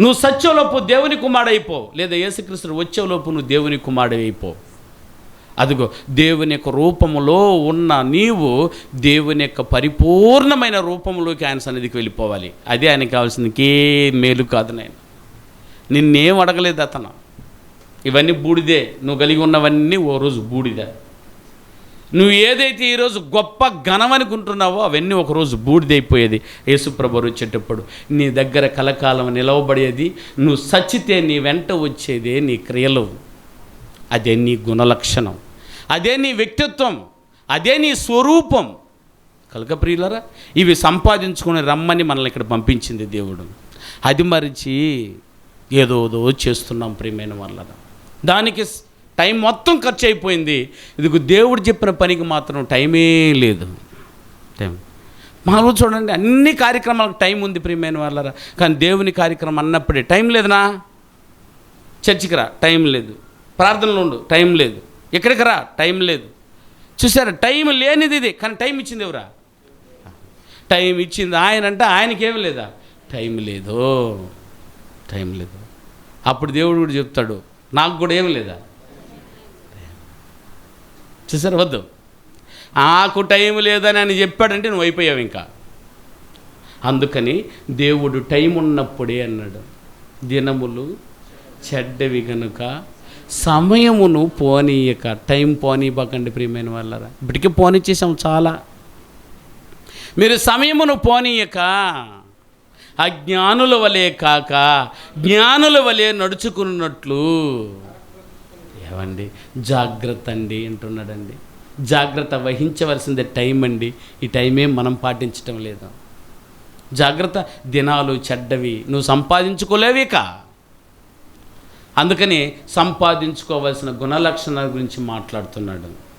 నువ్వు సత్యంలోపు దేవుని కుమారుడైపో. లేదా యేసుక్రీస్తుడు వచ్చేలోపు నువ్వు దేవుని కుమారుడైపో. అదిగో దేవుని యొక్క రూపములో ఉన్న నీవు దేవుని యొక్క పరిపూర్ణమైన రూపంలోకి ఆయన సన్నిధికి వెళ్ళిపోవాలి. అదే ఆయనకి కావాల్సింది మేలు కాదు నేను నిన్నేం అడగలేదు అతను. ఇవన్నీ బూడిదే. నువ్వు కలిగి ఉన్నవన్నీ ఓ రోజు బూడిదే. నువ్వు ఏదైతే ఈరోజు గొప్ప ఘనమనుకుంటున్నావో అవన్నీ ఒకరోజు బూడిదైపోయేది. యేసుప్రభు వచ్చేటప్పుడు నీ దగ్గర కలకాలం నిలవబడేది నువ్వు సచ్చితే నీ వెంట వచ్చేదే నీ క్రియలు. అదే నీ గుణలక్షణం. అదే నీ వ్యక్తిత్వం. అదే నీ స్వరూపం. కలక ప్రియులరా ఇవి సంపాదించుకుని రమ్మని మనల్ని ఇక్కడ పంపించింది దేవుడు. అది మరిచి ఏదోదో చేస్తున్నాం ప్రియమైన వల్ల దానికి టైం మొత్తం ఖర్చు అయిపోయింది. ఇదిగో దేవుడు చెప్పిన పనికి మాత్రం టైమే లేదు. టైం. మాలో చూడండి అన్ని కార్యక్రమాలకు టైం ఉంది ప్రియమైన వాళ్ళరా. కానీ దేవుని కార్యక్రమం అన్నప్పుడే టైం లేదునా? చర్చికి రా టైం లేదు. ప్రార్థనలు ఉండు టైం లేదు. ఎక్కడికి రా టైం లేదు. చూసారా టైం లేనిది ఇది కానీ టైం ఇచ్చింది ఎవరా? టైం ఇచ్చింది ఆయన అంటే ఆయనకేమి లేదా? టైం లేదు. టైం లేదు. అప్పుడు దేవుడు కూడా చెప్తాడు నాకు కూడా ఏం లేదా? చూసారు? వద్దు. ఆకు టైం లేదని ఆయన చెప్పాడంటే నువ్వు అయిపోయావు ఇంకా. అందుకని దేవుడు టైం ఉన్నప్పుడే అన్నాడు దినములు చెడ్డవి గనుక సమయమును పోనీయక. టైం పోనీయకండి ప్రియమైన వాళ్ళరా. ఇప్పటికే పోనిచ్చేసాం చాలా. మీరు సమయమును పోనీయక అజ్ఞానుల వలె కాక జ్ఞానుల వలె నడుచుకున్నట్లు ఏమండి? జాగ్రత్త అండి అంటున్నాడండి. జాగ్రత్త వహించవలసిందే టైం అండి. ఈ టైమే మనం పాటించటం లేదు. జాగ్రత్త దినాలు చెడ్డవి. నువ్వు సంపాదించుకోలేవిక అందుకని సంపాదించుకోవాల్సిన గుణలక్షణాల గురించి మాట్లాడుతున్నాడు.